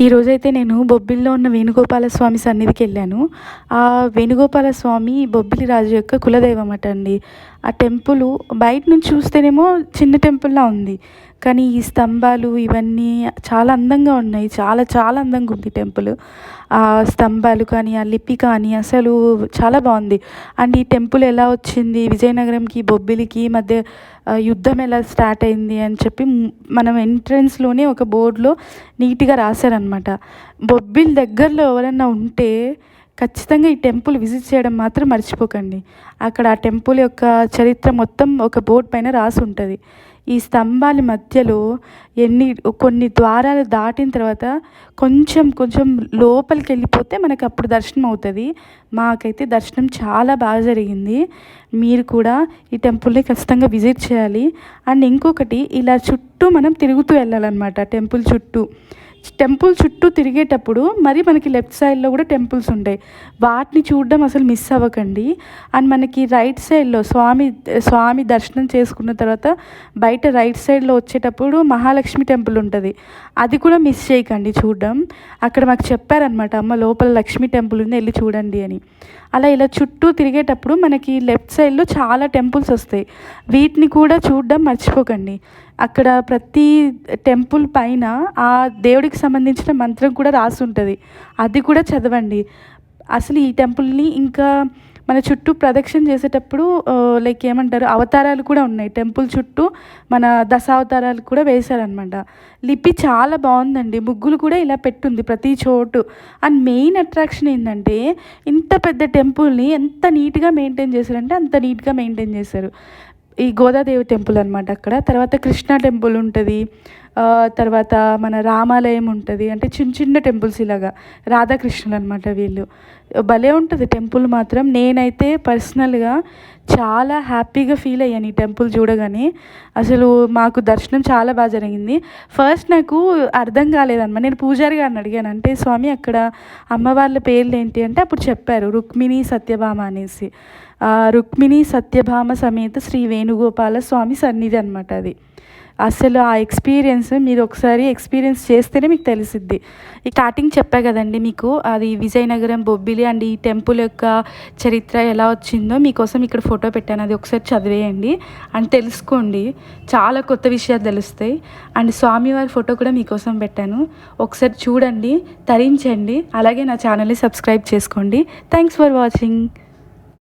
ఈరోజైతే నేను బొబ్బిలిలో ఉన్న వేణుగోపాల స్వామి సన్నిధికి వెళ్ళాను. ఆ వేణుగోపాల స్వామి బొబ్బిలి రాజు యొక్క కులదైవం అట అండి ఆ టెంపుల్ బయట నుంచి చూస్తేనేమో చిన్న టెంపుల్లా ఉంది. కానీ ఈ స్తంభాలు ఇవన్నీ చాలా అందంగా ఉన్నాయి. చాలా చాలా అందంగా ఉంది టెంపుల్. ఆ స్తంభాలు కానీ ఆ లిపి కానీ అసలు చాలా బాగుంది. అండ్ ఈ టెంపుల్ ఎలా వచ్చింది? విజయనగరంకి బొబ్బిలికి మధ్య యుద్ధం ఎలా స్టార్ట్ అయింది అని చెప్పి మనం ఎంట్రన్స్లోనే ఒక బోర్డులో నీట్గా రాశారనమాట బొబ్బిలి దగ్గరలో ఎవరైనా ఉంటే ఖచ్చితంగా ఈ టెంపుల్ విజిట్ చేయడం మాత్రం మర్చిపోకండి. అక్కడ ఆ టెంపుల్ యొక్క చరిత్ర మొత్తం ఒక బోర్డు పైన రాసి ఉంటుంది. ఈ స్తంభాల మధ్యలో ఎన్ని కొన్ని ద్వారాలు దాటిన తర్వాత కొంచెం కొంచెం లోపలికి వెళ్ళిపోతే మనకు అప్పుడు దర్శనం అవుతుంది. మాకైతే దర్శనం చాలా బాగా జరిగింది. మీరు కూడా ఈ టెంపుల్ని ఖచ్చితంగా విజిట్ చేయాలి. అండ్ ఇంకొకటి ఇలా చుట్టూ మనం తిరుగుతూ వెళ్ళాలన్నమాట టెంపుల్ చుట్టూ. టెంపుల్ చుట్టూ తిరిగేటప్పుడు మరి మనకి లెఫ్ట్ సైడ్లో కూడా టెంపుల్స్ ఉంటాయి. వాటిని చూడడం అసలు మిస్ అవ్వకండి. అండ్ మనకి రైట్ సైడ్లో స్వామి స్వామి దర్శనం చేసుకున్న తర్వాత బయట బయట రైట్ సైడ్లో వచ్చేటప్పుడు మహాలక్ష్మి టెంపుల్ ఉంటుంది. అది కూడా మిస్ చేయకండి చూడడం. అక్కడ మాకు చెప్పారనమాట అమ్మ లోపల లక్ష్మీ టెంపుల్ ఉంది వెళ్ళి చూడండి అని. అలా ఇలా చుట్టూ తిరిగేటప్పుడు మనకి లెఫ్ట్ సైడ్లో చాలా టెంపుల్స్ వస్తాయి. వీటిని కూడా చూడడం మర్చిపోకండి. అక్కడ ప్రతి టెంపుల్ పైన ఆ దేవుడికి సంబంధించిన మంత్రం కూడా రాసి ఉంటుంది అది కూడా చదవండి. అసలు ఈ టెంపుల్ని ఇంకా మన చుట్టూ ప్రదక్షిణ చేసేటప్పుడు లైక్ ఏమంటారు అవతారాలు కూడా ఉన్నాయి. టెంపుల్ చుట్టూ మన దశావతారాలు కూడా వేశారనమాట లిపి చాలా బాగుందండి. ముగ్గులు కూడా ఇలా పెట్టుంది ప్రతి చోటు. అండ్ మెయిన్ అట్రాక్షన్ ఏంటంటే ఇంత పెద్ద టెంపుల్ని ఎంత నీట్గా మెయింటైన్ చేశారంటే అంత నీట్గా మెయింటైన్ చేశారు. ఈ గోదాదేవి టెంపుల్ అనమాట అక్కడ. తర్వాత కృష్ణ టెంపుల్ ఉంటుంది. తర్వాత మన రామాలయం ఉంటుంది. అంటే చిన్న చిన్న టెంపుల్స్ ఇలాగా. రాధాకృష్ణులు అనమాట వీళ్ళు. భలే ఉంటుంది టెంపుల్ మాత్రం. నేనైతే పర్సనల్గా చాలా హ్యాపీగా ఫీల్ అయ్యాను ఈ టెంపుల్ చూడగానే. అసలు మాకు దర్శనం చాలా బాగా జరిగింది. ఫస్ట్ నాకు అర్థం కాలేదన్నమాట. నేను పూజారి గారిని అడిగాను. అంటే స్వామి అక్కడ అమ్మవార్ల పేర్లు ఏంటి అంటే అప్పుడు చెప్పారు రుక్మిణి సత్యభామ అనేసి. రుక్మిణి సత్యభామ సమేత శ్రీ వేణుగోపాల స్వామి సన్నిధి అనమాట అది. అసలు ఆ ఎక్స్పీరియన్స్ మీరు ఒకసారి ఎక్స్పీరియన్స్ చేస్తేనే మీకు తెలిసిద్ది. ఈ స్టార్టింగ్ చెప్పా కదండి మీకు అది విజయనగరం బొబ్బిలి అండ్ ఈ టెంపుల్ యొక్క చరిత్ర ఎలా వచ్చిందో మీకోసం ఇక్కడ ఫోటో పెట్టాను. అది ఒకసారి చదివేయండి అండ్ తెలుసుకోండి. చాలా కొత్త విషయాలు తెలుస్తాయి. అండ్ స్వామివారి ఫోటో కూడా మీకోసం పెట్టాను. ఒకసారి చూడండి తరించండి. అలాగే నా ఛానల్ని సబ్స్క్రైబ్ చేసుకోండి. Thanks for watching.